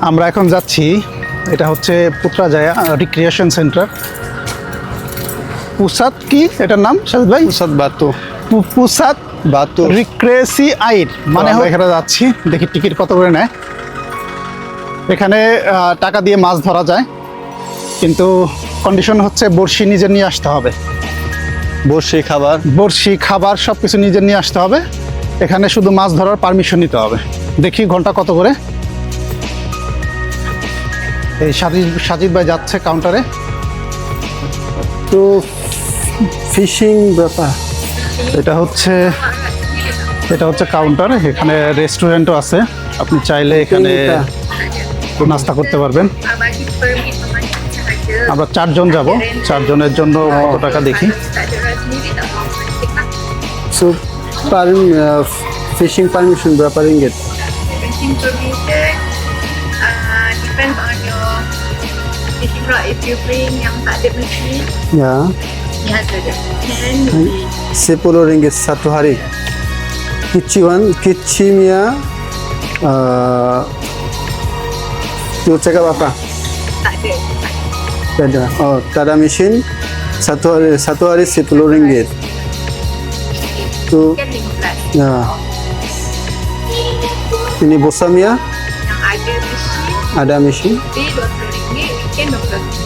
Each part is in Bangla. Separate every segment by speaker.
Speaker 1: আমরা এখন যাচ্ছি এটা হচ্ছে পুত্রাজায়া রিক্রিয়েশন সেন্টার পুসাদ কি? এটার নাম সাজিদ ভাই?
Speaker 2: উসাদ বাতু।
Speaker 1: পু- পুসাদ
Speaker 2: বাতু।
Speaker 1: রিক্রেসি আইর মানে এখানে যাচ্ছি দেখি টিকিট কত করে নেয়। এখানে টাকা দিয়ে মাছ ধরা যায় কিন্তু কন্ডিশন হচ্ছে বড়শি নিজে নিয়ে আসতে হবে।
Speaker 2: বসে খাবার।
Speaker 1: বড়শি খাবার সব কিছু নিজে নিয়ে আসতে হবে। এখানে শুধু মাছ ধরার পারমিশন নিতে হবে। দেখি ঘণ্টা কত করে। এই সাজিদ সাজিদ ভাই যাচ্ছে কাউন্টারে
Speaker 2: তো ফিশিং ব্যাপার।
Speaker 1: এটা হচ্ছে এটা হচ্ছে কাউন্টার এখানে রেস্টুরেন্টও আছে। আপনি চাইলে এখানে নাস্তা করতে পারবেন. আমরা চারজন যাব। চারজনের জন্য কত টাকা দেখি।
Speaker 3: Tak ada orang sendiri bring yang tak ada
Speaker 2: ya.
Speaker 3: Ni harga dia. Then maybe
Speaker 2: 10 ringgit satu hari. Kiciwan kicimnya uh, tu cakap apa?
Speaker 3: Tak ada.
Speaker 2: tak ada. Oh tak ada mesin. Satu hari satu hari 10 ringgit. Tu
Speaker 3: Kan 15.
Speaker 2: ya. Ini bosamnya
Speaker 3: Yang ada mesin,
Speaker 2: ada mesin.
Speaker 3: Day RM20, weekend RM20.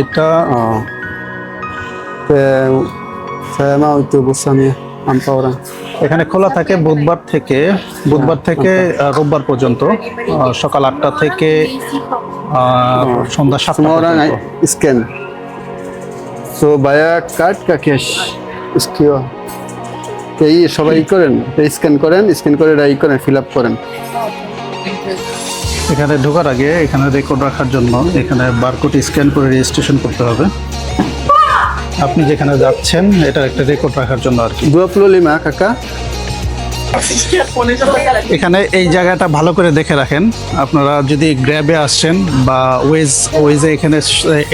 Speaker 1: এটা
Speaker 2: oh saya, saya mau itu bosannya empat orang
Speaker 1: এখানে খোলা থাকে বুধবার থেকে বুধবার থেকে আহ, রোববার পর্যন্ত সকাল আটটা থেকে সন্ধ্যা সাতটা
Speaker 2: scan so bayar card ka cash স্কিও এই সবাই করেন স্ক্যান করেন স্ক্যান করে ই করেন ফিল আপ করেন।
Speaker 1: এখানে ঢোকার আগে এখানে রেকর্ড রাখার জন্য এখানে বারকোড স্ক্যান করে রেজিস্ট্রেশন করতে হবে। আপনি যেখানে যাচ্ছেন এটার একটা রেকর্ড রাখার জন্য আর কি।
Speaker 2: 25 kakak
Speaker 1: এখানে এই জায়গাটা ভালো করে দেখে রাখেন। আপনারা যদি গ্র্যাবে আসছেন বা ওয়েজ ওয়েজে এখানে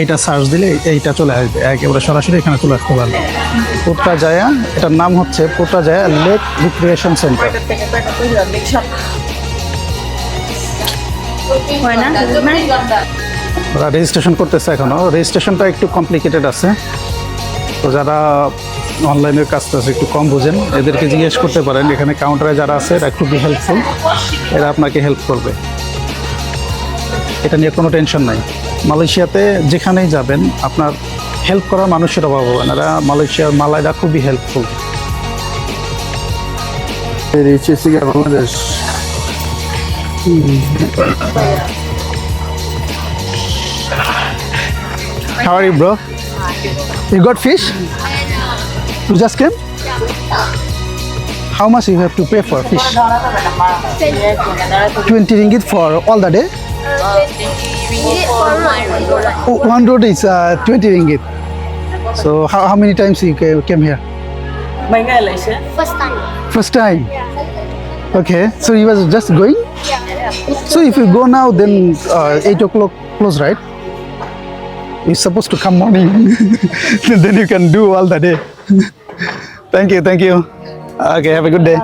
Speaker 1: এটা সার্চ দিলে এইটা চলে আসবে। একেবারে সরাসরি এখানে চলে আসতে পারবে। পোটা জায়া এটার নাম হচ্ছে পোটা জায়া লেক রিক্রিয়েশন সেন্টার
Speaker 3: হয় না?
Speaker 1: ওরা রেজিস্ট্রেশন করতেছে এখনও। রেজিস্ট্রেশনটা একটু কমপ্লিকেটেড আছে। তো যারা অনলাইনের কাজটা একটু কম বোঝেন। এদেরকে জিজ্ঞেস করতে পারেন এখানে কাউন্টারে যারা আছে এরা একটু বি হেল্পফুল এরা আপনাকে হেল্প করবে। এটা নিয়ে কোনো টেনশন নাই। মালয়েশিয়াতে যেখানেই যাবেন আপনার হেল্প করার মানুষের অভাব হবে না। এরা মালয়েশিয়ার মালায়রা খুবই
Speaker 2: helpful Bangladesh
Speaker 1: How are you, bro? You got fish? You just came? How much you have to pay for fish? 20 ringgit for all the day? Oh, one road is uh, 20 ringgit. So how, how many times you came here?
Speaker 4: First time.
Speaker 1: First time? Okay, so you was just going? So if you go now, then uh, 8 o'clock close, right? You're supposed to come morning. then you can do all the day. thank you, thank you. Okay, have a good day.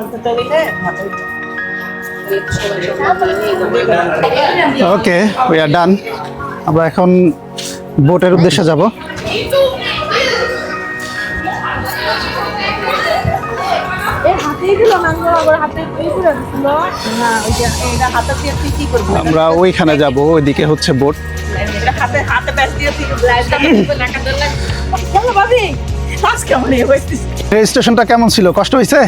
Speaker 1: Okay we are done আমরা এখন বোটের উদ্দেশ্যে যাব আমরা ওইখানে যাব ওইদিকে হচ্ছে বোট। রেজিস্ট্রেশনটা কেমন ছিল? কষ্ট হয়েছে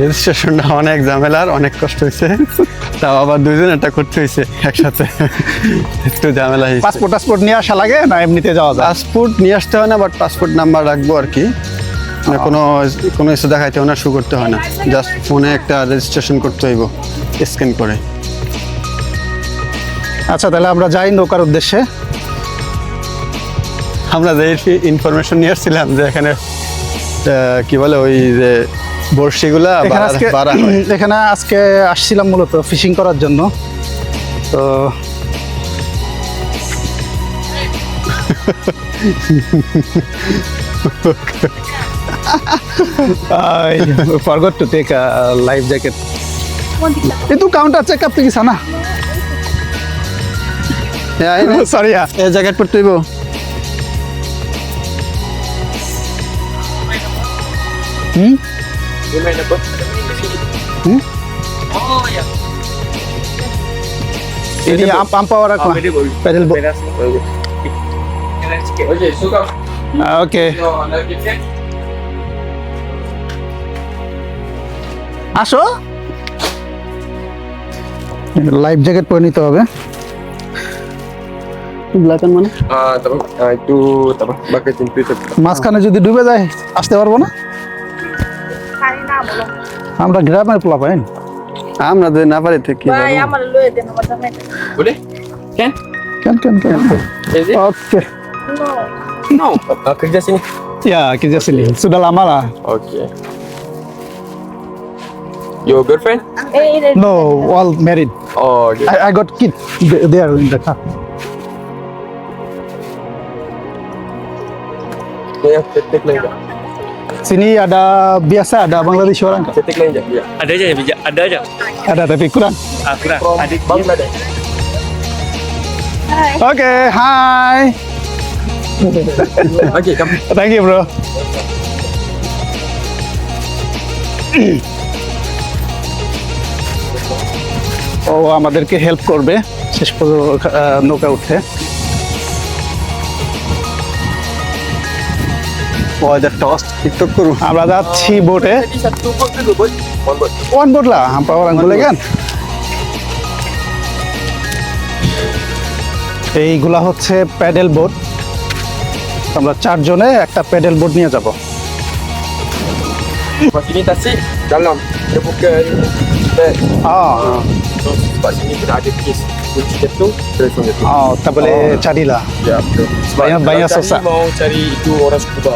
Speaker 2: রেজিস্ট্রেশনটা অনেক ঝামেলার অনেক কষ্ট হয়েছে তাও আবার দুজন এটা করতে হয়েছে একসাথে। একটু ঝামেলা হয়েছে
Speaker 1: পাসপোর্ট টাসপোর্ট নিয়ে আসা লাগে না এমনিতে যাওয়া যায়?
Speaker 2: পাসপোর্ট নিয়ে আসতে হয় না বাট পাসপোর্ট নাম্বার রাখব আর কি। না কোনো কোনো কিছু দেখাইতে হয় না শু করতে হয় না। জাস্ট ফোনে একটা রেজিস্ট্রেশন করতে হইব স্ক্যান করে।
Speaker 1: আচ্ছা তাহলে আমরা যাই নৌকার উদ্দেশ্যে।
Speaker 2: আমরা যে ইনফরমেশন নিয়ে আসছিলাম যে এখানে কি বলে ওই যে বড়শিগুলা
Speaker 1: এখানে আজকে আসছিলাম মূলত ফিশিং করার জন্য। তো I forgot to take a life jacket. itu counter check up pergi sana.
Speaker 2: হ্যাঁ, এই নে।
Speaker 1: Sorry ya.
Speaker 2: এই জ্যাকেট পরতে হইব
Speaker 1: Hmm?
Speaker 4: Oh ya.
Speaker 1: Ini apa apa orang apa? Pedal boat.
Speaker 4: Okey, so kau
Speaker 1: Ah, Okay. আসো লাইফ জ্যাকেট পরে নিতে হবে
Speaker 2: মানে
Speaker 5: Ah. Ah, tu.
Speaker 1: মাঝখানে যদি ডুবে যায় আসতে পারব না. আমরা গ্রামের পোলা পাই
Speaker 2: আমরা যে না পারি
Speaker 1: কেন কেন
Speaker 5: Your girlfriend?
Speaker 3: Eh,
Speaker 1: no all married
Speaker 5: Oh, okay.
Speaker 1: I, I got kid th- there in the car
Speaker 5: Yang cetek lain tak?
Speaker 1: sini ada biasa ada Bangladesh orang?
Speaker 5: Cetek lain tak? Ya.
Speaker 4: Ada je bijak, ada je.
Speaker 1: ada tapi kurang
Speaker 4: Ah, kurang.
Speaker 5: From
Speaker 4: Ada
Speaker 5: Bangladesh.
Speaker 1: oke hai
Speaker 5: Okay, come.
Speaker 1: thank you bro ও আমাদেরকে হেল্প করবে শেষ পর্যন্ত নৌকা উঠে
Speaker 2: ওয়েদার টস্ট টিকটক করু
Speaker 1: আমরা যাচ্ছি বোটে boleh kan? এইগুলা হচ্ছে প্যাডেল বোট আমরা চারজনে একটা প্যাডেল বোট নিয়ে যাব
Speaker 5: Sebab Dia So, sebab sini kena ada kes. Kunci jatuh, telefon jatuh.
Speaker 1: oh, tak boleh carilah.
Speaker 5: Ya, betul. Sebab
Speaker 1: Banyak- banyak susah.
Speaker 5: mau cari itu orang scuba.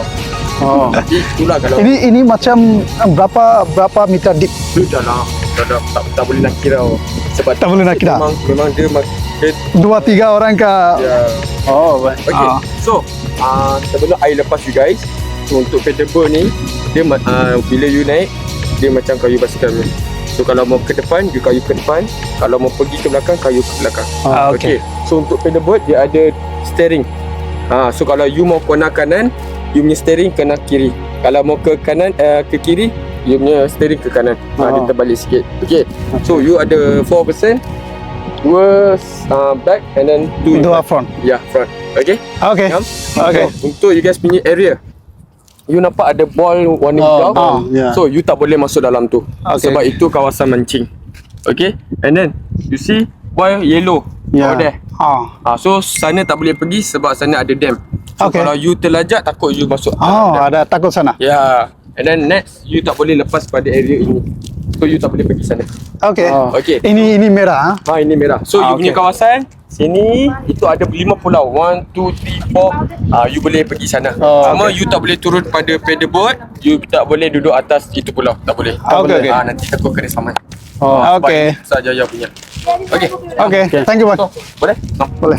Speaker 1: Oh.
Speaker 5: Jadi itulah kalau
Speaker 1: Ini ini macam eh, berapa berapa meter deep?
Speaker 5: Dia dalam dalam tak, tak boleh nak kira sebab
Speaker 1: Tak boleh nak kira.
Speaker 5: memang memang dia mak- dia
Speaker 1: Dua tiga orang kah?
Speaker 5: ya
Speaker 1: Oh, baik.
Speaker 5: okay
Speaker 1: Ah.
Speaker 5: so uh, sebelum I lepas you guys so, untuk pedal ni dia uh, bila you naik dia macam kayu basikal ni so kalau mau ke depan you kayu ke depan kalau mau pergi ke belakang kayu ke belakang
Speaker 1: Ah, okay.
Speaker 5: so untuk pedal boat dia ada steering Ah, so kalau you mau kena kanan you punya steering kena kiri kalau mau ke kanan uh, ke kiri you punya steering ke kanan ah. dia
Speaker 1: Oh.
Speaker 5: terbalik sikit okay so you ada 4% dua uh, back and then two
Speaker 1: Dua
Speaker 5: front.
Speaker 1: front.
Speaker 5: yeah front okay
Speaker 1: Okay.
Speaker 5: Faham?
Speaker 1: Okay.
Speaker 5: so, untuk you guys punya area you nampak ada ball warna
Speaker 2: Oh,
Speaker 5: hijau
Speaker 2: oh, yeah.
Speaker 5: so you tak boleh masuk dalam tu
Speaker 1: Okay.
Speaker 5: sebab itu kawasan mancing okay and then you see boy yellow
Speaker 2: Yeah.
Speaker 5: over there
Speaker 1: Ah.
Speaker 5: Ah, so sana tak boleh pergi sebab sana ada dam. So
Speaker 1: Okay.
Speaker 5: kalau you terlajak takut you masuk
Speaker 1: Oh, ada takut sana.
Speaker 5: Ya. Yeah. And then next you tak boleh lepas pada area ini. So you tak boleh pergi sana.
Speaker 1: Okay.
Speaker 2: Oh.
Speaker 5: Okay.
Speaker 1: Ini ini merah. ah.
Speaker 5: Ha ini merah. So
Speaker 1: Ah,
Speaker 5: you punya
Speaker 1: okay.
Speaker 5: kawasan sini itu ada lima pulau. One, two, three, four. Ah you boleh pergi sana.
Speaker 1: Oh,
Speaker 5: Sama
Speaker 1: okay.
Speaker 5: you tak boleh turun pada pedal boat. You tak boleh duduk atas itu pulau. Tak boleh. Tak
Speaker 1: Okay,
Speaker 5: boleh.
Speaker 1: okay.
Speaker 5: Ah nanti takut kena saman.
Speaker 2: Oh,
Speaker 5: Ah, sebab
Speaker 1: okay.
Speaker 5: ini Saja ya punya. Okay.
Speaker 1: Okay. Thank you, bye.
Speaker 5: So, boleh? No.
Speaker 1: বলে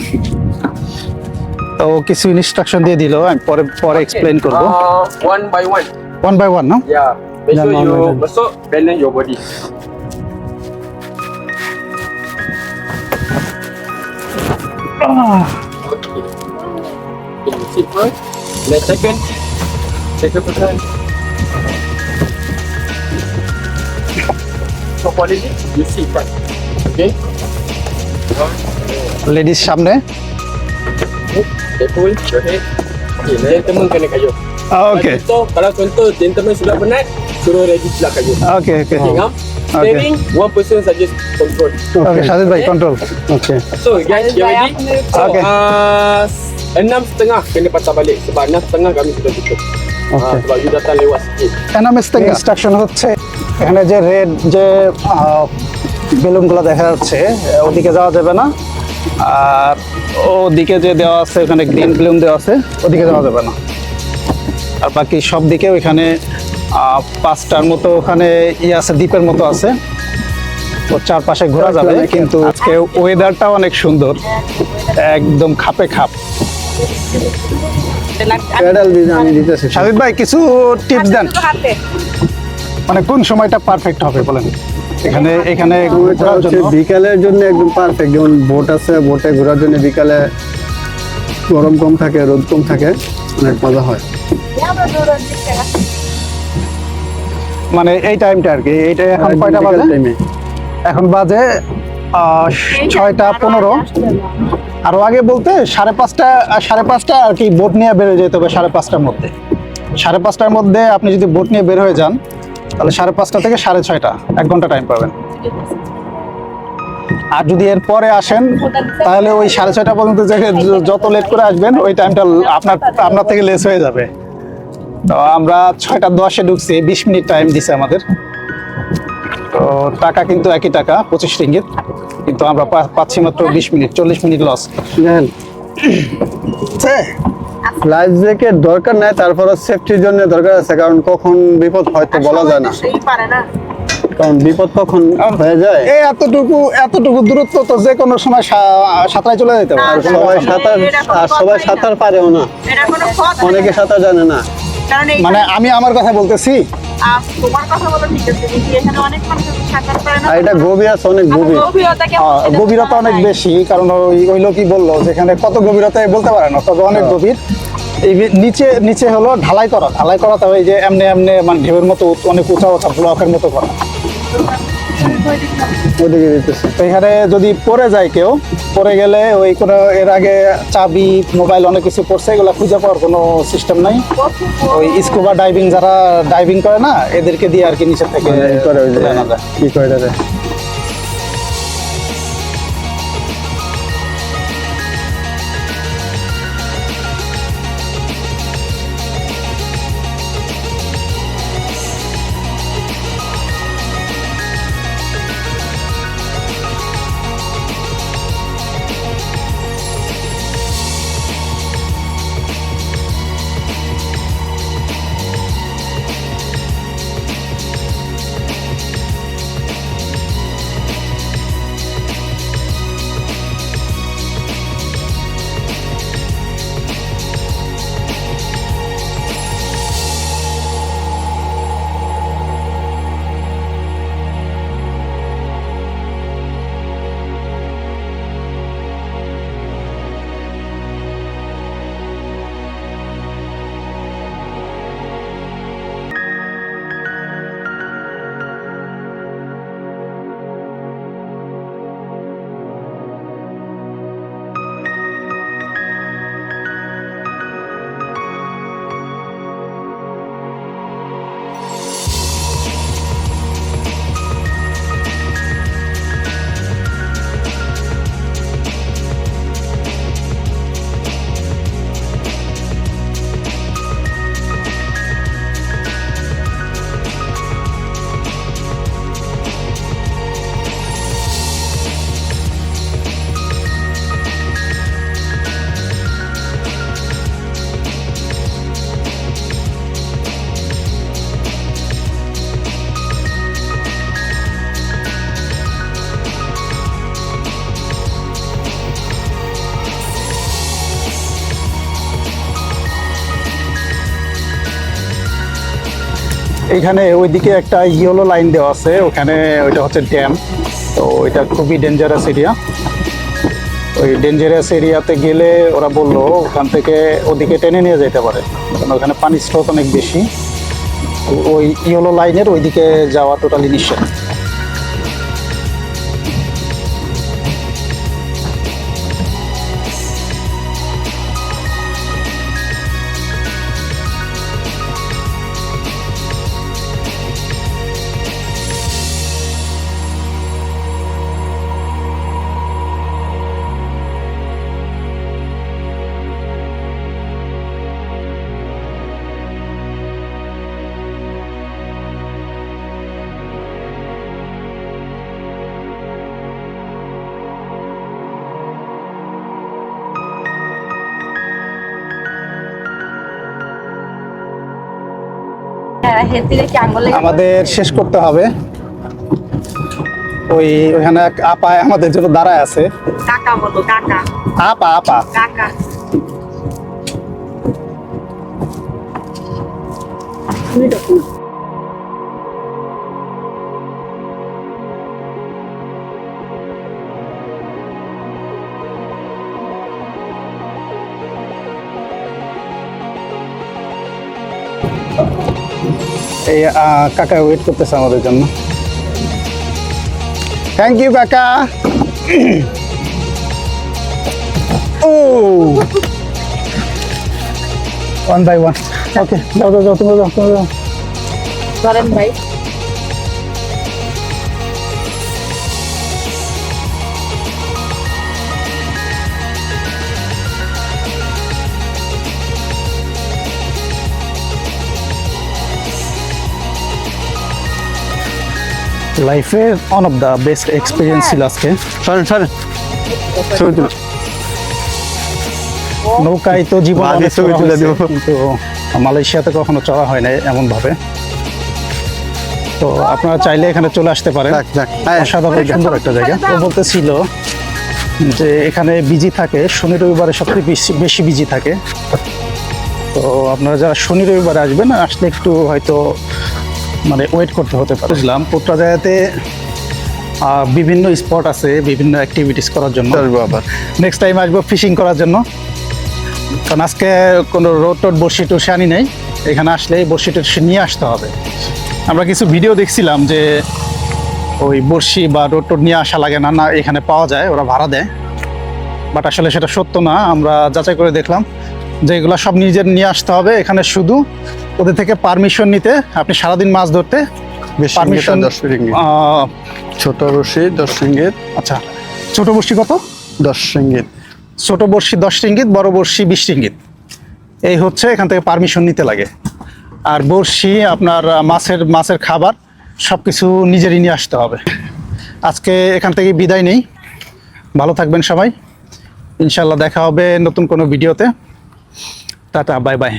Speaker 1: তো কিছু ইনস্ট্রাকশন দিয়ে দিল আমি পরে পরে এক্সপ্লেন করব
Speaker 5: Ah, one by one.
Speaker 1: One by one না
Speaker 5: Yeah. Make
Speaker 1: Yeah,
Speaker 5: sure
Speaker 1: no,
Speaker 5: you
Speaker 1: no, no.
Speaker 5: masuk balance your body. Okay. Okay, you sit first. Then second. Second person. So for this, you sit first. Okay?
Speaker 1: Ladies সামনে
Speaker 5: Careful, your head. Okay, gentleman kena kayu.
Speaker 1: Okay
Speaker 5: Contoh, kalau contoh gentleman sudah penat, suruh ready pula kayu.
Speaker 1: Okay okay
Speaker 5: Okay, ngam. Steering, one person saja control.
Speaker 1: ওকে সাজিদ ভাই control
Speaker 2: okay
Speaker 5: So guys, get ready. So
Speaker 1: Okay.
Speaker 5: uh, enam setengah kena patah balik sebab enam setengah kami sudah tutup.
Speaker 2: Okay.
Speaker 5: Ha, sebab you datang lewat sikit.
Speaker 1: এনামেস থেকে ইনস্ট্রাকশন হচ্ছে এখানে যে রেড যে বেলুনগুলো দেখা যাচ্ছে ওদিকে যাওয়া যাবে না আর ওদিকে যে দেওয়া আছে ওখানে গ্রিন বেলুন দেওয়া আছে ওদিকে যাওয়া যাবে না আর বাকি সব দিকে ওইখানে পাঁচটার মতো ওখানে ইয়ে আছে দ্বীপের মতো আছে। তো চারপাশে ঘোরা যাবে কিন্তু আজকে ওয়েদারটা অনেক সুন্দর একদম খাপে খাপ।
Speaker 2: আমি দিতেছি।
Speaker 1: সাজিদ ভাই কিছু টিপস দেন? মানে কোন সময়টা পারফেক্ট হবে বলেন? এখানে এখানে
Speaker 2: বিকালের জন্য একদম পারফেক্ট যেমন বোট আছে বোটে ঘোরার জন্য বিকালে গরম কম থাকে রোদ কম থাকে অনেক মজা হয়।
Speaker 1: মানে এই টাইমটা আর কি এইটা এখন কয়টা বাজে? এখন বাজে ছয়টা পনেরো। আরও আগে বলতে সাড়ে পাঁচটা সাড়ে পাঁচটা আর কি বোট নিয়ে বের যেতে হবে সাড়ে পাঁচটার মধ্যে। সাড়ে পাঁচটার মধ্যে আপনি যদি বোট নিয়ে বের হয়ে যান তাহলে সাড়ে পাঁচটা থেকে সাড়ে ছয়টা এক ঘণ্টা টাইম পাবেন। আর যদি এর পরে আসেন তাহলে ওই সাড়ে ছয়টা পর্যন্ত যত লেট করে আসবেন ওই টাইমটা আপনার আপনার থেকে লেস হয়ে যাবে। তো আমরা ছয়টা দশে ঢুকছি বিশ মিনিট টাইম দিছে আমাদের। তো টাকা কিন্তু একই টাকা পঁচিশ রিঙ্গিত। কিন্তু আমরা পা- পাচ্ছি মাত্র বিশ মিনিট চল্লিশ মিনিট লস
Speaker 2: লাইফ জ্যাকেট দরকার নাই তারপরে সেফটির জন্য দরকার আছে কারণ কখন বিপদ হয়তো বলা যায় না। কারণ বিপদ কখন হয়ে যায়?
Speaker 1: এই এতটুকু এতটুকু দূরত্ব তো যে কোনো সময় সা- সাঁতরায় চলে যেতে পারে।
Speaker 2: আর সবাই সাঁতার আর সবাই সাঁতার পারেও না।
Speaker 3: এটা কোনো কথা
Speaker 2: অনেকে সাঁতার জানে না।
Speaker 3: কারণ এই
Speaker 1: মানে আমি আমার কথা বলতেছি?
Speaker 3: তোমার কথা বলো ঠিক আছে কিন্তু এখানে অনেক মানুষ সাঁতার পারে না।
Speaker 2: এটা গভীর আছে অনেক গভীর।
Speaker 3: গভীরতা
Speaker 1: আহ, গভীরতা অনেক বেশি কারণ ওই ওই লোকই বলল যেখানে কত গভীরতা বলতে পারে না তবে অনেক গভীর। এই নিচে নিচে হলো ঢালাই করা। ঢালাই করা তবে এই যে এমনি এমনি মানে ঢেউয়ের মতো অনেক উঁচা উঁচা ব্লকের মতো করা।
Speaker 2: ওদিকে দিতেছে।
Speaker 1: তো এখানে যদি পড়ে যায় কেউ পরে গেলে ওই কোনো এর আগে চাবি মোবাইল অনেক কিছু পড়ছে এগুলো খুঁজে পাওয়ার কোনো সিস্টেম নাই। ওই স্কুবা ডাইভিং যারা ডাইভিং করে না এদেরকে দিয়ে আর কি নিচে থেকে
Speaker 2: করে
Speaker 1: যায়।
Speaker 2: কি করে এটা
Speaker 1: এখানে ওইদিকে একটা ইয়েলো লাইন দেওয়া আছে, ওখানে ওইটা হচ্ছে ড্যাম তো ওইটা খুবই ডেঞ্জারাস এরিয়া ওই ডেঞ্জারাস এরিয়াতে গেলে ওরা বলল ওখান থেকে ওদিকে টেনে নিয়ে যেতে পারে, কারণ ওখানে পানির স্রোত অনেক বেশি। ওই ইয়েলো লাইনের ওইদিকে যাওয়া টোটালি নিষেধ আমাদের শেষ করতে হবে। ওই ওখানে এক আপা আমাদের জন্য দাঁড়ায় আছে।
Speaker 3: কাকা বলো কাকা।
Speaker 1: আপা আপা।
Speaker 3: কাকা।
Speaker 1: এই কাকা ওয়েট করতেছে আমাদের জন্য। থ্যাংক ইউ কাকা। ও। ওয়ান বাই ওয়ান ওকে যাও যাও যাও তুমি যাও তুমি যাও।
Speaker 3: ভাই।
Speaker 1: লাইফের one of the best experience ছিল আজকে।
Speaker 2: সরেন সরেন। ছবি তুলো।
Speaker 1: নৌকায় তো জীবন
Speaker 2: ছবি তুলে দেবো।
Speaker 1: কিন্তু মালয়েশিয়াতে কখনো চড়া হয় না এমন ভাবে তো আপনারা চাইলে এখানে চলে আসতে পারেন।
Speaker 2: হ্যাঁ,
Speaker 1: অসাধারণ সুন্দর একটা জায়গা। ও বলতেছিল যে এখানে বিজি থাকে শনি রবিবারে সবচেয়ে বেশি বেশি বিজি থাকে। তো আপনারা যারা শনি রবিবারে আসবেন আসলে একটু হয়তো মানে ওয়েট করতে হতে পারে। বুঝলাম। পুত্রাজায়াতে বিভিন্ন স্পট আছে বিভিন্ন অ্যাক্টিভিটিস করার জন্য।
Speaker 2: আবার
Speaker 1: নেক্সট টাইম আসব ফিশিং করার জন্য। কারণ আজকে কোনো রোড টোড বড়শি টর্শি আনি নেই। এখানে আসলে এই বড়শি টর্শি নিয়ে আসতে হবে। আমরা কিছু ভিডিও দেখছিলাম যে ওই বড়শি বা রোড টোড নিয়ে আসা লাগে না না এখানে পাওয়া যায় ওরা ভাড়া দেয়। বাট আসলে সেটা সত্য না আমরা যাচাই করে দেখলাম যে এগুলো সব নিজের নিয়ে আসতে হবে এখানে শুধু ওদের থেকে পারমিশন নিতে আপনি সারাদিন মাছ ধরতে
Speaker 2: বেশি
Speaker 1: পারমিশন
Speaker 2: দশ রিঙ্গিত ছোট রশি দশ রিঙ্গিত
Speaker 1: আচ্ছা ছোট বড়শি কত?
Speaker 2: দশ রিঙ্গিত
Speaker 1: ছোট বড়শি দশ রিঙ্গিত বড় বড়শি বিশ রিঙ্গিত এই হচ্ছে এখান থেকে পারমিশন নিতে লাগে। আর বড়শি আপনার মাছের মাছের খাবার সব কিছু নিজেরই নিয়ে আসতে হবে। আজকে এখান থেকে বিদায় নেই। ভালো থাকবেন সবাই। ইনশাল্লাহ দেখা হবে নতুন কোনো ভিডিওতে। Tata bye bye.